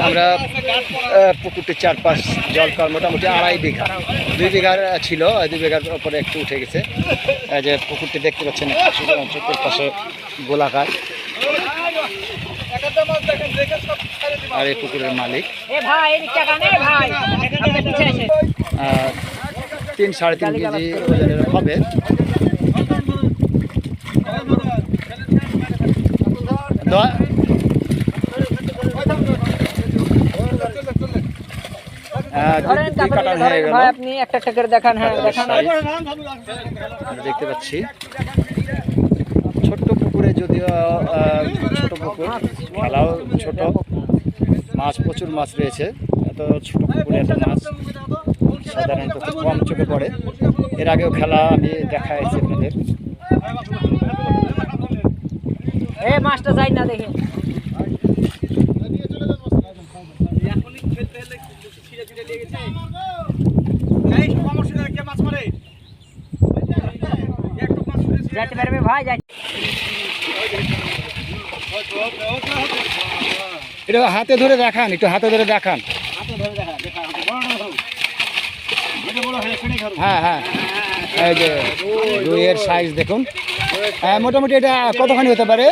আমরা পুকুরটির চারপাশ জল কর মোটামুটি আড়াই বিঘা। দুই বিঘার ছিল দুই বিঘার উপরে একটু উঠে গেছে। যে পুকুরটি দেখতে পাচ্ছেন চোখের পাশে গোলাকার। আর এই পুকুরের মালিক। তিন সাড়ে তিন কেজি হবে দ- আহ, দুই- ধরেন দুই তারপরে কাটান হয়ে ধরেন গেল ভাই আপনি একটা একটা করে দেখান হ্যাঁ দেখান। দেখতে পাচ্ছি। ছোট্ট পুকুরে যদিও ছোট পুকুর খেলাও ছোট। মাছ প্রচুর মাছ রয়েছে। এত ছোট পুকুরে এত মাছ সাধারণত কম চোখে পড়ে। এর আগেও খেলা আমি দেখাইছি আপনাদের এ মাছটা যাই না দেখে। পারবে ভাই যাই এটা হাতে ধরে দেখান একটু হাতে ধরে দেখান। হ্যাঁ হ্যাঁ এই যে রুইয়ের সাইজ দেখুন। হ্যাঁ মোটামুটি এটা কতখানি হতে পারে?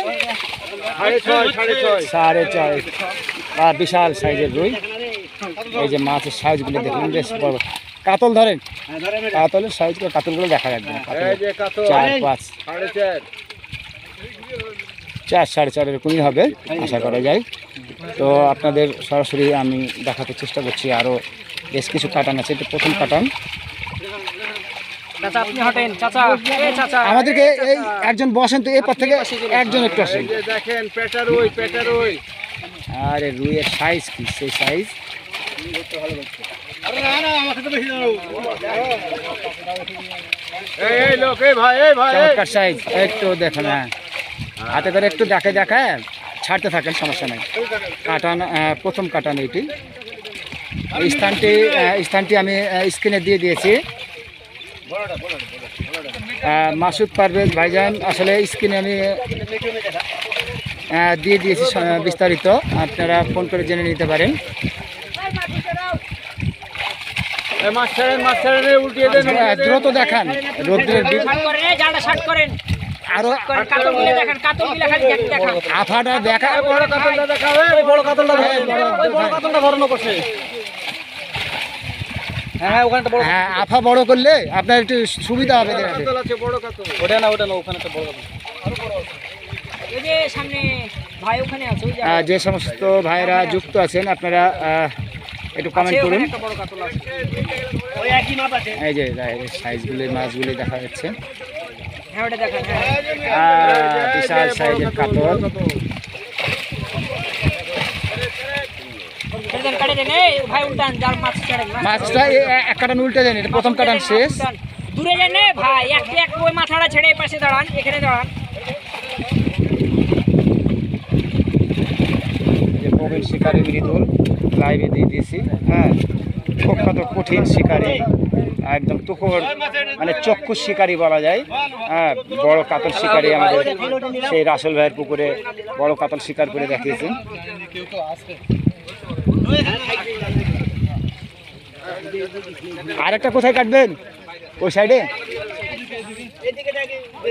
সাড়ে ছয় আর বিশাল সাইজের রুই। এই যে মাছের সাইজগুলো দেখুন বেশ বড়। কাতল ধরেন। কাতলের সাইজগুলো কাতলগুলো দেখা যাবে চার পাঁচ। চার। সাড়ে চার এরকমই হবে আশা করা যায়। তো আপনাদের সরাসরি আমি দেখাতে চেষ্টা করছি আরও বেশ কিছু কাটান আছে। এটা প্রথম কাটান। চাচা আপনি হটেন। চাচা এ চাচা আমাদেরকে এই একজন বসেন তো এরপর থেকে একজন একটু আসেন। দেখেন পেটার ওই পেটার ওই আরে রুইয়ের সাইজ কি? সেই সাইজ এই এই লোক এই ভাই এই ভাই চমৎকার সাইজ একটু দেখেন হ্যাঁ। হাতে করে একটু দেখে দেখে। ছাড়তে থাকেন সমস্যা নেই। কাটান প্রথম কাটান এইটি স্থানটি স্থানটি আমি স্ক্রিনে দিয়ে দিয়েছি। মাসুদ পারভেজ ভাইজান আসলে স্ক্রিনে আমি দিয়ে দিয়েছি বিস্তারিত। আপনারা ফোন করে জেনে নিতে পারেন। দ্রুত দেখান রোদ্রের আরও খালি দেখ- আফাটা দেখা বড় কাতলটা দেখাবে বড় কাতলটা ওই বড় কাতলটা ধরানো করছে। হ্যাঁ ওখানটা বড় হ্যাঁ আফা বড় করলে আপনার একটু সুবিধা হবে ওটা না ওটা না ওখানে একটা বড় যে সামনে ভাই ওখানে আছে ওই যে আহ, যে সমস্ত ভাইরা যুক্ত আছেন আপনারা একটু কমেন্ট করুন। এই যে সাইজগুলি মাছগুলি দেখা যাচ্ছে। হ্যাঁ হ্যাঁ। বিশাল সাইজের কাতল ছেড়ে দেন কাটে দেন এই ভাই উল্টান জাল মাছ ছেড়েন মাছ মাছটা এক কাটান উল্টে দেন এটা প্রথম কাটান শেষ। দূরে যান ভাই এক এক ওই মাথাটা ছেড়ে পাশে দাঁড়ান এখানে দাঁড়ান। যে প্রবীণ শিকারী মৃদুল লাইভে দিয়ে দিয়েছি। হ্যাঁ কত কঠিন শিকারী একদম তুখর মানে চক্ষু শিকারী বলা যায়। হ্যাঁ বড় কাতল শিকারী আমাদের সেই রাসেল ভাইয়ের পুকুরে বড় কাতল শিকার করে আরেকটা কোথায় কাটবেন? ওই সাইডে